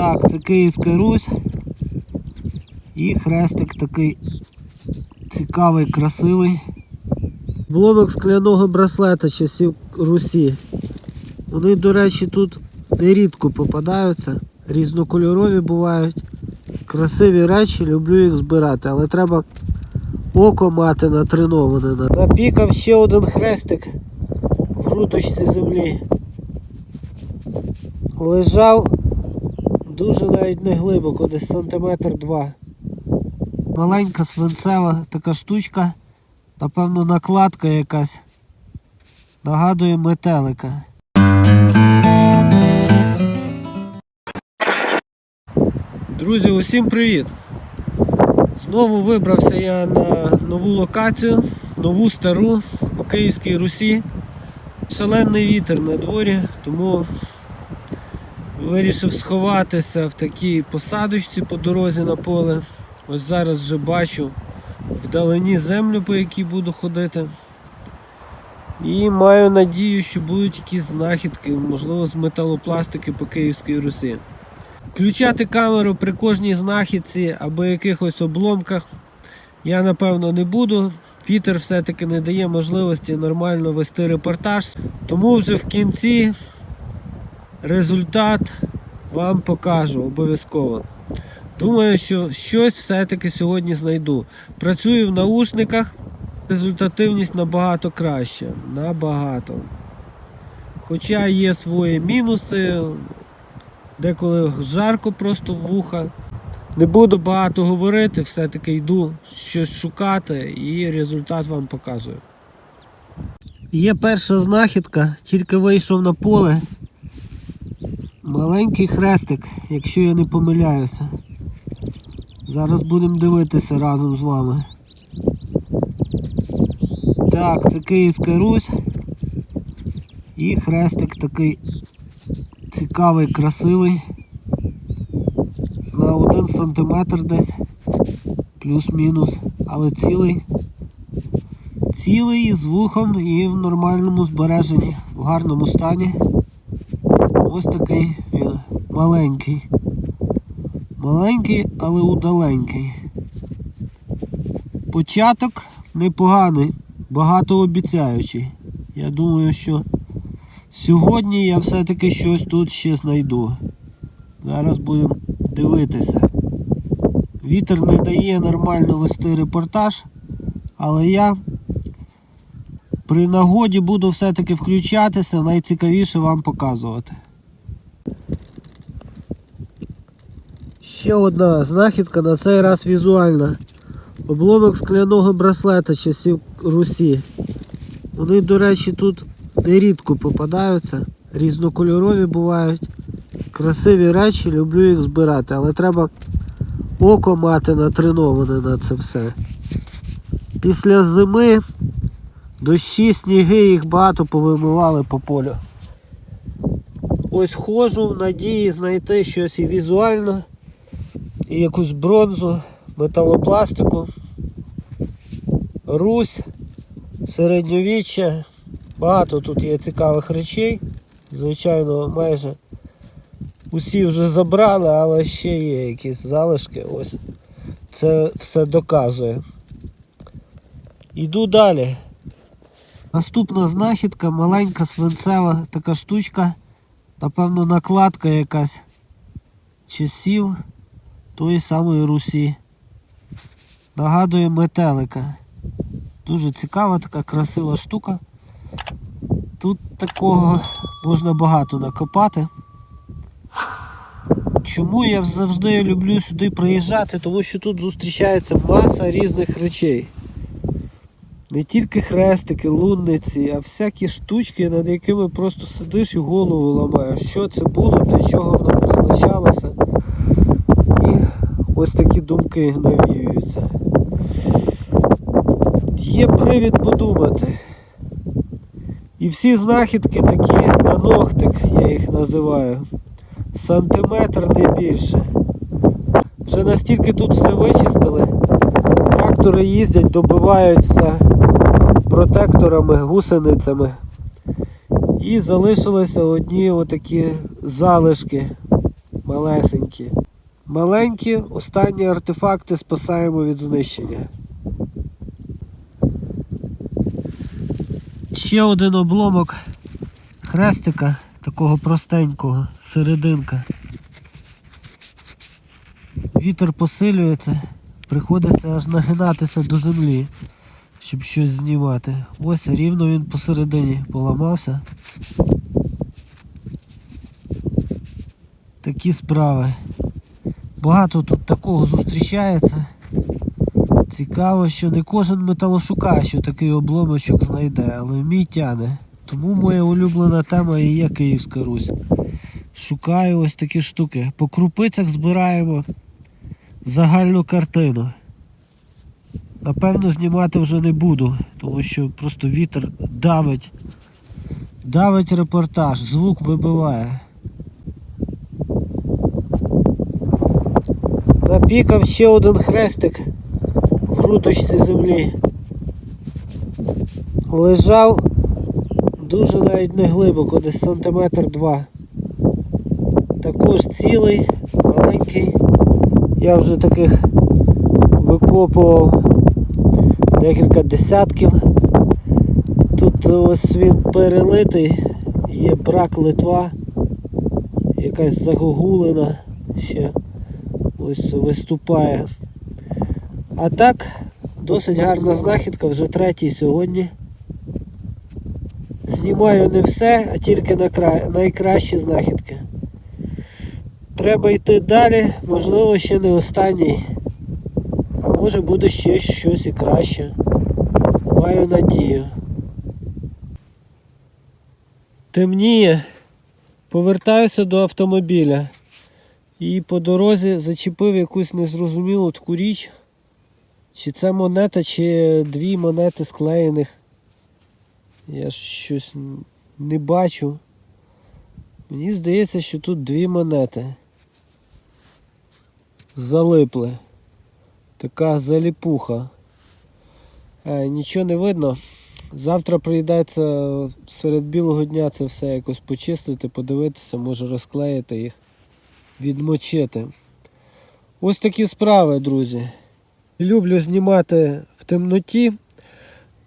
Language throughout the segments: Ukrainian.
Так, це Київська Русь. І хрестик такий цікавий, красивий. Бломок скляного браслета часів Русі. Вони, до речі, тут нерідко попадаються. Різнокольорові бувають. Красиві речі, люблю їх збирати, але треба око мати натреноване. Напікав ще один хрестик в грудочці землі. Лежав дуже навіть не глибоко, десь сантиметр два. Маленька свинцева така штучка, напевно, накладка якась. Нагадує метелика. Друзі, усім привіт! Знову вибрався я на нову локацію, нову стару по Київській Русі. Шалений вітер на дворі, тому вирішив сховатися в такій посадочці по дорозі на поле. Ось зараз вже бачу вдалині землю, по якій буду ходити. І маю надію, що будуть якісь знахідки, можливо, з металопластики по Київській Русі. Включати камеру при кожній знахідці або якихось обломках я напевно не буду. Вітер все-таки не дає можливості нормально вести репортаж. Тому вже в кінці результат вам покажу обов'язково. Думаю, що щось все-таки сьогодні знайду. Працюю в наушниках, результативність набагато краща. Набагато. Хоча є свої мінуси, деколи жарко просто в вуха. Не буду багато говорити, все-таки йду щось шукати і результат вам показую. Є перша знахідка, тільки вийшов на поле. Маленький хрестик, якщо я не помиляюся. Зараз будемо дивитися разом з вами. Так, це Київська Русь. І хрестик такий цікавий, красивий. На один сантиметр десь. Плюс-мінус. Але цілий. Цілий з вухом і в нормальному збереженні, в гарному стані. Ось такий він маленький. Маленький, але удаленький. Початок непоганий, багатообіцяючий. Я думаю, що сьогодні я все-таки щось тут ще знайду. Зараз будемо дивитися. Вітер не дає нормально вести репортаж, але я при нагоді буду все-таки включатися, найцікавіше вам показувати. Ще одна знахідка, на цей раз візуальна. Обломок скляного браслета часів Русі. Вони, до речі, тут нерідко попадаються, різнокольорові бувають. Красиві речі, люблю їх збирати, але треба око мати натреноване на це все. Після зими дощі, сніги, їх багато повимивали по полю. Ось ходжу в надії знайти щось і візуально, і якусь бронзу, металопластику, Русь, середньовіччя. Багато тут є цікавих речей. Звичайно, майже усі вже забрали, але ще є якісь залишки. Ось це все доказує. Йду далі. Наступна знахідка, маленька свинцева така штучка. Напевно, накладка якась часів тої самої Русі. Нагадує метелика. Дуже цікава така красива штука. Тут такого можна багато накопати. Чому я завжди люблю сюди приїжджати? Тому що тут зустрічається маса різних речей. Не тільки хрестики, лунниці, а всякі штучки, над якими просто сидиш і голову ламаєш. Що це було, для чого воно призначалося. Ось такі думки навіюються. Є привід подумати. І всі знахідки такі на ногтик, я їх називаю. Сантиметр не більше. Вже настільки тут все вичистили. Трактори їздять, добивають все протекторами, гусеницями. І залишилися одні отакі залишки малесенькі. Маленькі останні артефакти спасаємо від знищення. Ще один обломок хрестика, такого простенького, серединка. Вітер посилюється, приходиться аж нагинатися до землі, щоб щось знімати. Ось рівно він посередині поламався. Такі справи. Багато тут такого зустрічається. Цікаво, що не кожен металошукач такий обломочок знайде, але мій тяне. Тому моя улюблена тема і є Київська Русь. Шукаю ось такі штуки. По крупицях збираємо загальну картину. Напевно, знімати вже не буду, тому що просто вітер давить. Давить репортаж, звук вибиває. Напікав ще один хрестик в грудочці землі. Лежав дуже навіть не глибоко, десь сантиметр два. Також цілий, маленький. Я вже таких викопував декілька десятків. Тут ось він перелитий, є брак литва, якась загогулина ще ось виступає. А так, досить гарна знахідка, вже третій сьогодні. Знімаю не все, а тільки найкращі знахідки. Треба йти далі, можливо, ще не останній. А може буде ще щось і краще. Маю надію. Темніє. Повертаюся до автомобіля. І по дорозі зачепив якусь незрозумілу таку річ. Чи це монета, чи дві монети склеєних. Я щось не бачу. Мені здається, що тут дві монети. Залипли. Така заліпуха. Е, нічого не видно. Завтра прийдеться серед білого дня це все якось почистити, подивитися, може розклеїти їх, відмочити. Ось такі справи, друзі. Люблю знімати в темноті,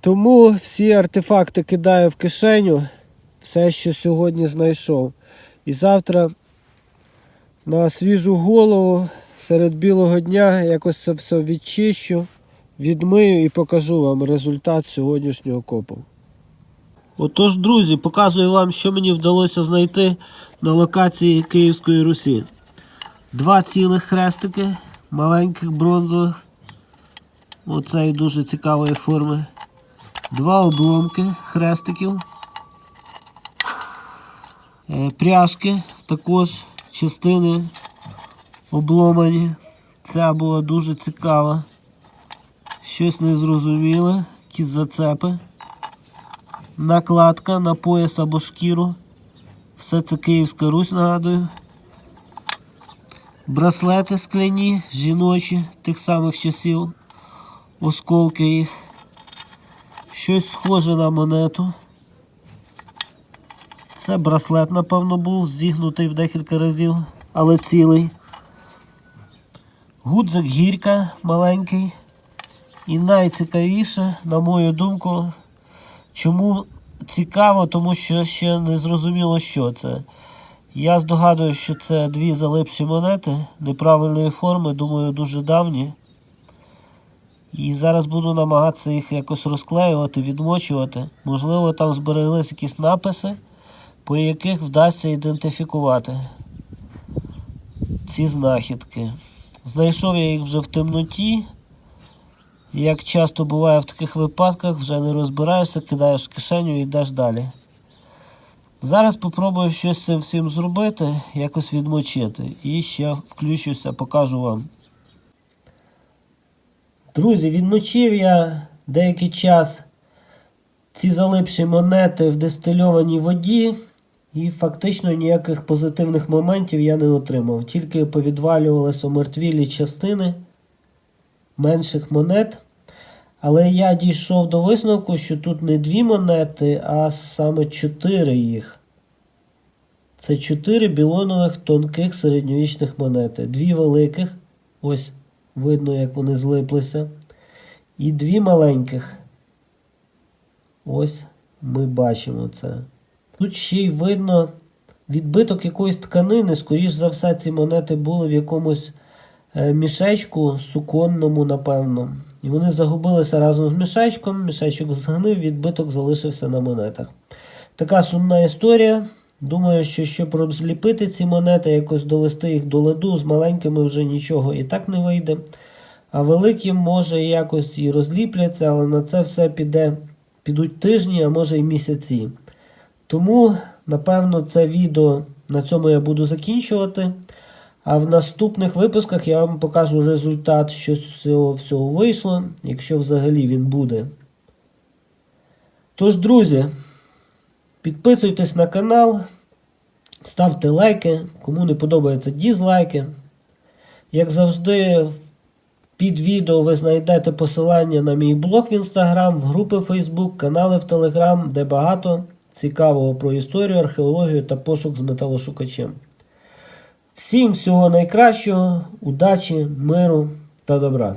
тому всі артефакти кидаю в кишеню, все, що сьогодні знайшов. І завтра на свіжу голову серед білого дня якось це все відчищу, відмию і покажу вам результат сьогоднішнього копу. Отож, друзі, показую вам, що мені вдалося знайти на локації Київської Русі. Два цілих хрестики, маленьких бронзових. Оцеї дуже цікавої форми. Два обломки хрестиків. Е, Пряжки також частини обломані. Ця була дуже цікава. Щось незрозуміле, якісь зацепи. Накладка на пояс або шкіру. Все це Київська Русь, нагадую. Браслети скляні, жіночі, тих самих часів. Осколки їх. Щось схоже на монету. Це браслет, напевно, був, зігнутий в декілька разів, але цілий. Гудзик гірка маленький. І найцікавіше, на мою думку, чому цікаво, тому що ще не зрозуміло, що це. Я здогадую, що це дві залипші монети неправильної форми, думаю, дуже давні. І зараз буду намагатися їх якось розклеювати, відмочувати. Можливо, там збереглись якісь написи, по яких вдасться ідентифікувати ці знахідки. Знайшов я їх вже в темноті. Як часто буває в таких випадках, вже не розбираєшся, кидаєш в кишеню і йдеш далі. Зараз спробую щось з цим всім зробити, якось відмочити. І ще включуся, покажу вам. Друзі, відмочив я деякий час ці залипші монети в дистильованій воді, і фактично ніяких позитивних моментів я не отримав. Тільки повідвалювалися омертвілі частини менших монет. Але я дійшов до висновку, що тут не дві монети, а саме чотири їх. Це чотири білонових тонких середньовічних монети. Дві великих, ось видно, як вони злиплися. І дві маленьких. Ось ми бачимо це. Тут ще й видно відбиток якоїсь тканини. Скоріш за все, ці монети були в якомусь е, мішечку суконному, напевно. І вони загубилися разом з мішечком. Мішечок згнив, відбиток залишився на монетах. Така сумна історія. Думаю, що щоб розліпити ці монети, якось довести їх до ладу, з маленькими вже нічого і так не вийде. А великі, може, якось і розліпляться, але на це все піде, підуть тижні, а може і місяці. Тому, напевно, це відео на цьому я буду закінчувати. А в наступних випусках я вам покажу результат, що з цього всього вийшло, якщо взагалі він буде. Тож, друзі, підписуйтесь на канал, ставте лайки, кому не подобається дізлайки. Як завжди, під відео ви знайдете посилання на мій блог в Інстаграм, в групи Фейсбук, канали в Телеграм, де багато цікавого про історію, археологію та пошук з металошукачем. Всім всього найкращого, удачі, миру та добра!